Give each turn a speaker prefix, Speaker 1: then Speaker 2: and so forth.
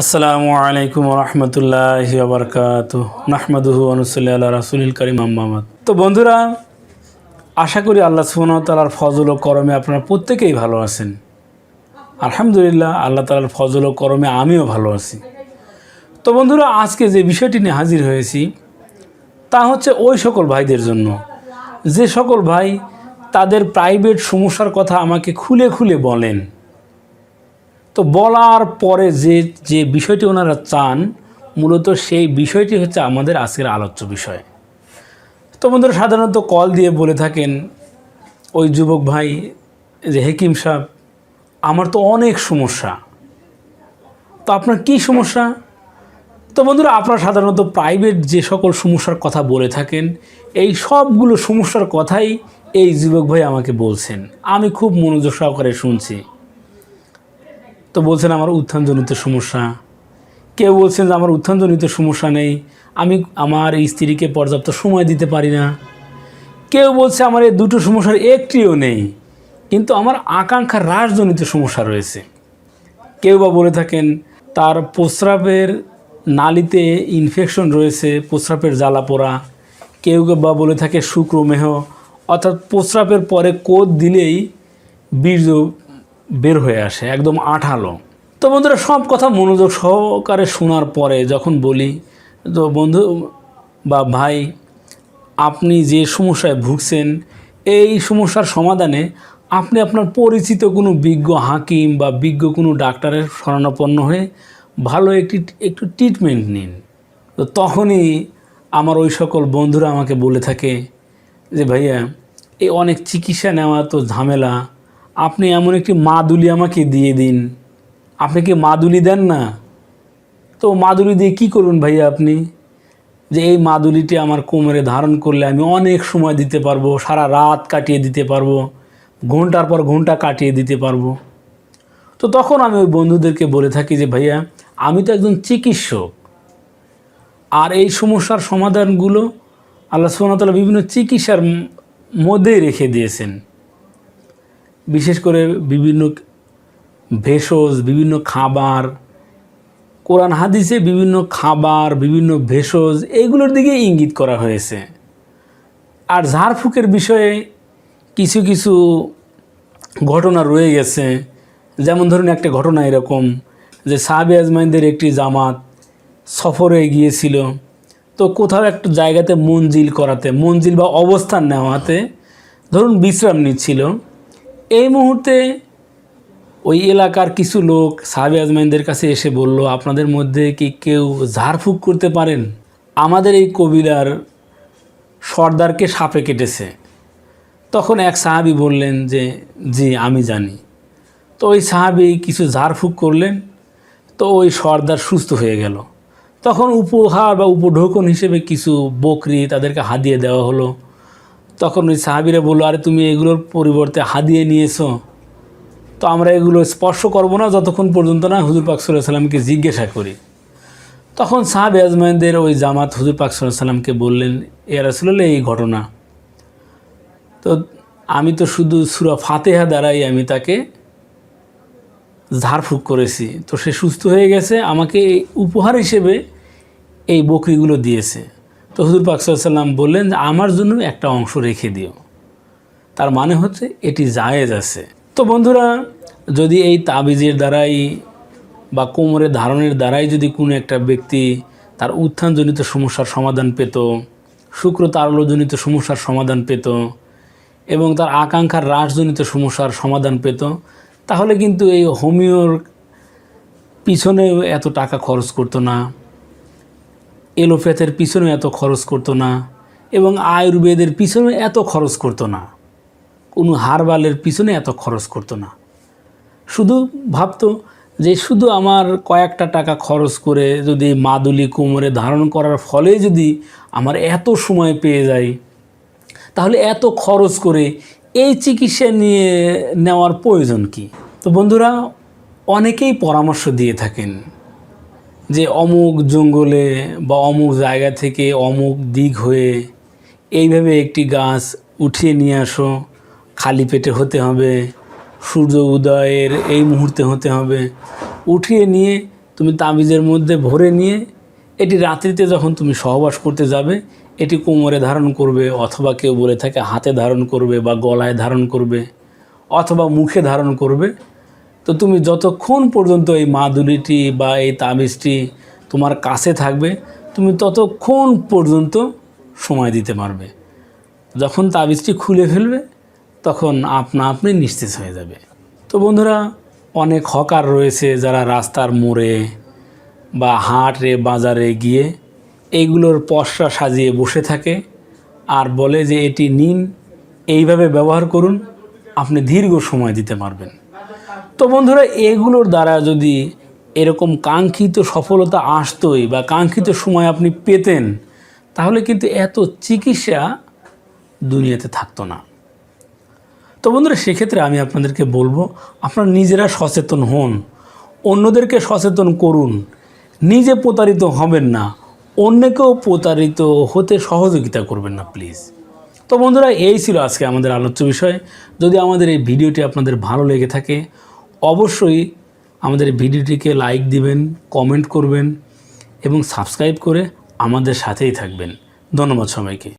Speaker 1: আসসালামু আলাইকুম রহমতুল্লাহ আবরকাত নাহমাদুহু অনুসল্লি আল্লাহ রাসুলিল করিম আম্মামাদ তো বন্ধুরা, আশা করি আল্লাহ সুবহানাহু ফজল ও করমে আপনারা প্রত্যেকেই ভালো আছেন। আলহামদুলিল্লাহ, আল্লাহ তালার ফজল ও করমে আমিও ভালো আছি। তো বন্ধুরা, আজকে যে বিষয়টি নিয়ে হাজির হয়েছি, তা হচ্ছে ওই সকল ভাইদের জন্য। যে সকল ভাই তাদের প্রাইভেট সমস্যার কথা আমাকে খুলে খুলে বলেন। তো বলার পরে যে যে বিষয়টি ওনারা চান, মূলত সেই বিষয়টি হচ্ছে আমাদের আজকের আলোচ্য বিষয়। তো বন্ধুরা, সাধারণত কল দিয়ে বলে থাকেন ওই যুবক ভাই, যে হেকিম সাহেব, আমার তো অনেক সমস্যা। তো আপনার কি সমস্যা? তো বন্ধুরা, আপনারা সাধারণত প্রাইভেট যে সকল সমস্যার কথা বলে থাকেন, এই সবগুলো সমস্যার কথাই এই যুবক ভাই আমাকে বলছেন। আমি খুব মনোযোগ সহকারে শুনছি। তো বলছেন আমার উত্থানজনিত সমস্যা। কেউ বলছেন যে আমার উত্থানজনিত সমস্যা নেই, আমি আমার স্ত্রীকে পর্যাপ্ত সময় দিতে পারি না। কেউ বলছে আমার এই দুটো সমস্যার একটিও নেই, কিন্তু আমার আকাঙ্ক্ষা হ্রাসজনিত সমস্যা রয়েছে। কেউ বা বলে থাকেন, তার প্রস্রাবের নালিতে ইনফেকশন রয়েছে, প্রস্রাবের জ্বালা পোড়া। কেউ বা বলে থাকে শুক্রমেহ, অর্থাৎ প্রস্রাবের পরে কোদ দিলেই বীর্য বের হয়ে আসে, একদম আঠালো। তো বন্ধুরা, সব কথা মনোযোগ সহকারে শোনার পরে যখন বলি, তো বন্ধু বা ভাই, আপনি যে সমস্যায় ভুগছেন, এই সমস্যার সমাধানে আপনি আপনার পরিচিত কোনো বিজ্ঞ হাকিম বা বিজ্ঞ কোনো ডাক্তারের শরণাপন্ন হয়ে ভালো একটি, একটু ট্রিটমেন্ট নিন। তো তখনই আমার ওই সকল বন্ধুরা আমাকে বলে থাকে যে, ভাইয়া, এই অনেক চিকিৎসা নেওয়া তো ঝামেলা আপনি এমন একটি মাদুলি আমাকে দিয়ে দিন। আপনি কি মাদুলি দেন না? তো মাদুলি দিয়ে কি করুন ভাইয়া আপনি? যে এই মাদুলিটি আমার কোমরে ধারণ করলে আমি অনেক সময় দিতে পারব, সারা রাত কাটিয়ে দিতে পারব, ঘণ্টার পর ঘণ্টা কাটিয়ে দিতে পারব। তো তখন আমি ওই বন্ধুদেরকে বলে থাকি যে, ভাইয়া, আমি তো একজন চিকিৎসক। আর এই সমস্যার সমাধানগুলো আল্লাহ সুবহানাহু বিভিন্ন চিকিৎসার মধ্যেই রেখে দিয়েছেন। বিশেষ করে বিভিন্ন ভেষজ, বিভিন্ন খাবার, কোরআন হাদিসে বিভিন্ন খাবার, বিভিন্ন ভেষজ এইগুলোর দিকে ইঙ্গিত করা হয়েছে। আর ঝাড়ফুঁকের বিষয়ে কিছু কিছু ঘটনা রয়ে গেছে। যেমন ধরুন একটা ঘটনা এরকম যে সাহাবি আজমাইনদের একটি জামাত সফরে গিয়েছিল। তো কোথাও একটা জায়গাতে মঞ্জিল করাতে, মঞ্জিল বা অবস্থান নেওয়াতে ধরুন বিশ্রাম নিচ্ছিল। এই মুহূর্তে ওই এলাকার কিছু লোক সাহাবি আজমাইনদের কাছে এসে বলল, আপনাদের মধ্যে কি কেউ ঝাড়ফুঁক করতে পারেন? আমাদের এই কবিলার সর্দারকে সাপে কেটেছে। তখন এক সাহাবি বললেন যে, জি, আমি জানি। তো ওই সাহাবি কিছু ঝাড়ফুঁক করলেন, তো ওই সর্দার সুস্থ হয়ে গেল। তখন উপহার বা উপঢৌকন হিসেবে কিছু বকরি তাদেরকে হাদিয়ে দেওয়া হলো। তখন ওই সাহাবিরা বলল, আরে তুমি এগুলোর পরিবর্তে হাদিয়ে নিয়েছো। তো আমরা এগুলো স্পর্শ করব না যতক্ষণ পর্যন্ত না হুজুর পাক সাল্লামকে জিজ্ঞাসা করি। তখন সাহাব আজমাইনদের ওই জামাত হুজুর পাক সাল্লামকে বললেন, এ রাসুল্লাহ এই ঘটনা। তো আমি তো শুধু সুরা ফাতেহা দ্বারাই আমি তাকে ঝাড়ফুঁক করেছি। তো সে সুস্থ হয়ে গেছে, আমাকে উপহার হিসেবে এই বকরিগুলো দিয়েছে। তো হুজুর পাক সাল্লাহ সাল্লাম বললেন যে, আমার জন্য একটা অংশ রেখে দিও। তার মানে হচ্ছে এটি জায়েজ আছে। তো বন্ধুরা, যদি এই তাবিজের দ্বারাই বা কোমরে ধারণের দ্বারাই যদি কোনো একটা ব্যক্তি তার উত্থানজনিত সমস্যার সমাধান পেত শুক্র তারলজনিত সমস্যার সমাধান পেত এবং তার আকাঙ্ক্ষার হ্রাসজনিত সমস্যার সমাধান পেত, তাহলে কিন্তু এই হোমিওর পিছনেও এত টাকা খরচ করতো না। এলোপ্যাথের পিছনেও এত খরচ করতো না এবং আয়ুর্বেদের পিছনে এত খরচ করতো না। কোনো হারবালের পিছনে এত খরচ করতো না। শুধু ভাবতো যে শুধু আমার কয়েকটা টাকা খরচ করে যদি মাদুলি কোমরে ধারণ করার ফলে যদি আমার এত সময় পেয়ে যাই তাহলে এত খরচ করে এই চিকিৎসা নিয়ে নেওয়ার প্রয়োজন কি? তো বন্ধুরা, অনেকেই পরামর্শ দিয়ে থাকেন। যে অমুক জঙ্গলে বা অমুক জায়গা থেকে অমুক দিক হয়ে এইভাবে একটি গাছ উঠিয়ে নিয়ে আসো। খালি পেটে হতে হবে। সূর্য উদয়ের এই মুহূর্তে হতে হবে। উঠিয়ে নিয়ে তুমি তাবিজের মধ্যে ভরে নিয়ে এটি রাত্রিতে যখন তুমি সহবাস করতে যাবে, এটি কোমরে ধারণ করবে অথবা কেউ বলে থাকে হাতে ধারণ করবে বা গলায় ধারণ করবে অথবা মুখে ধারণ করবে। তো তুমি যতক্ষণ পর্যন্ত এই মাদুলিটি বা এই তাবিজটি তোমার কাছে থাকবে, তুমি ততক্ষণ পর্যন্ত সময় দিতে পারবে। যখন তাবিজটি খুলে ফেলবে, তখন আপনা আপনি নিস্তেজ হয়ে যাবে। তো বন্ধুরা, অনেক হকার রয়েছে যারা রাস্তার মোড়ে বা হাটে, বাজারে গিয়ে এইগুলোর পশরা সাজিয়ে বসে থাকে আর বলে যে এটি নিন, এইভাবে ব্যবহার করুন, আপনি দীর্ঘ সময় দিতে পারবেন। তো বন্ধুরা, এগুলোর দ্বারা যদি এরকম কাঙ্ক্ষিত সফলতা আসতোই বা কাঙ্ক্ষিত সময় আপনি পেতেন, তাহলে কিন্তু এত চিকিৎসা দুনিয়াতে থাকতো না। তো বন্ধুরা, সেক্ষেত্রে আমি আপনাদেরকে বলব, আপনারা নিজেরা সচেতন হন, অন্যদেরকে সচেতন করুন, নিজে প্রতারিত হবেন না, অন্যকেও প্রতারিত হতে সহযোগিতা করবেন না, প্লিজ। তো বন্ধুরা, এই ছিল আজকে আমাদের আলোচ্য বিষয়। যদি আমাদের এই ভিডিওটি আপনাদের ভালো লেগে থাকে অবশ্যই আমাদের ভিডিওটিকে লাইক দিবেন কমেন্ট করবেন এবং সাবস্ক্রাইব করে আমাদের সাথেই থাকবেন। ধন্যবাদ সবাইকে।